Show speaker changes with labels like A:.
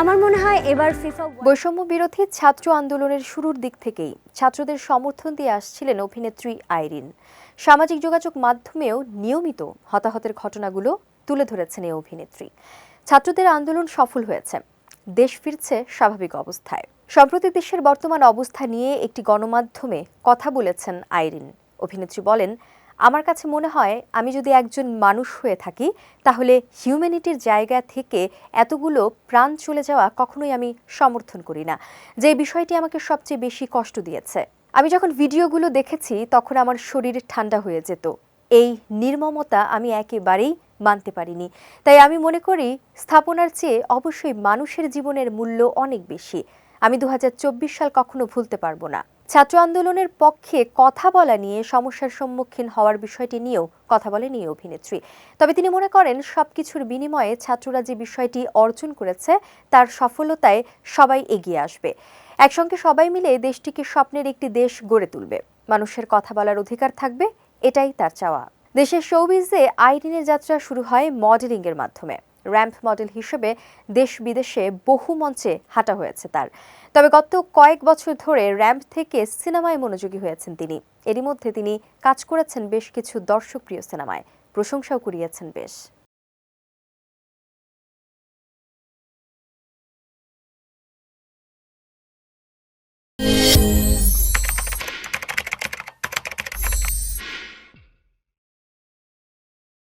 A: আমার মনে হয় এবার ফিফা
B: বৈষম্য বিরোধী ছাত্র আন্দোলনের শুরুর দিক থেকেই ছাত্রদের সমর্থন দিয়ে আসছিলেন অভিনেত্রী আইরিন। সামাজিক যোগাযোগ মাধ্যমেও নিয়মিত হতাহতের ঘটনাগুলো তুলে ধরেছেন এই অভিনেত্রী। ছাত্রদের আন্দোলন সফল হয়েছে। দেশ ফিরছে স্বাভাবিক অবস্থায়। সম্প্রতি দেশের বর্তমান অবস্থা নিয়ে একটি গণমাধ্যমে কথা বলেছেন আইরিন। অভিনেত্রী বলেন আমার কাছে মনে হয় আমি যদি একজন মানুষ হয়ে থাকি, তাহলে হিউম্যানিটির জায়গা থেকে এতগুলো প্রাণ চলে যাওয়া কখনোই আমি সমর্থন করি না। যে বিষয়টি আমাকে সবচেয়ে বেশি কষ্ট দিয়েছে। আমি যখন ভিডিওগুলো দেখেছি, তখন আমার শরীর ঠান্ডা হয়ে যেত। এই নির্মমতা আমি একেবারেই মানতে পারিনি। তাই আমি মনে করি, স্থাপনার চেয়ে অবশ্যই মানুষের জীবনের মূল্য অনেক বেশি। আমি দু হাজার চব্বিশ সাল কখনো ভুলতে পারব না। ছাত্র আন্দোলনের পক্ষে কথা বলা নিয়ে সমস্যার সম্মুখীন হওয়ার বিষয়টি নিয়েও কথা বলেন এই অভিনেত্রী। তবে তিনি মনে করেন, সবকিছুর বিনিময়ে ছাত্ররা যে বিষয়টি অর্জন করেছে, তার সফলতায় সবাই এগিয়ে আসবে। একসঙ্গে সবাই মিলে দেশটিকে স্বপ্নের একটি দেশ গড়ে তুলবে। মানুষের কথা বলার অধিকার থাকবে, এটাই তার চাওয়া। দেশের শোবিজে আইরিনের যাত্রা শুরু হয় মডেলিং এর মাধ্যমে। র্যাম্প মডেল হিসেবে দেশ বিদেশে বহু মঞ্চে হাঁটা হয়েছে তার। তবে গত কয়েক বছর ধরে র্যাম্প থেকে সিনেমায় মনোযোগী হয়েছেন তিনি। এরই মধ্যে তিনি কাজ করেছেন বেশ কিছু দর্শকপ্রিয় সিনেমায়। প্রশংসাও কুড়িয়েছেন বেশ।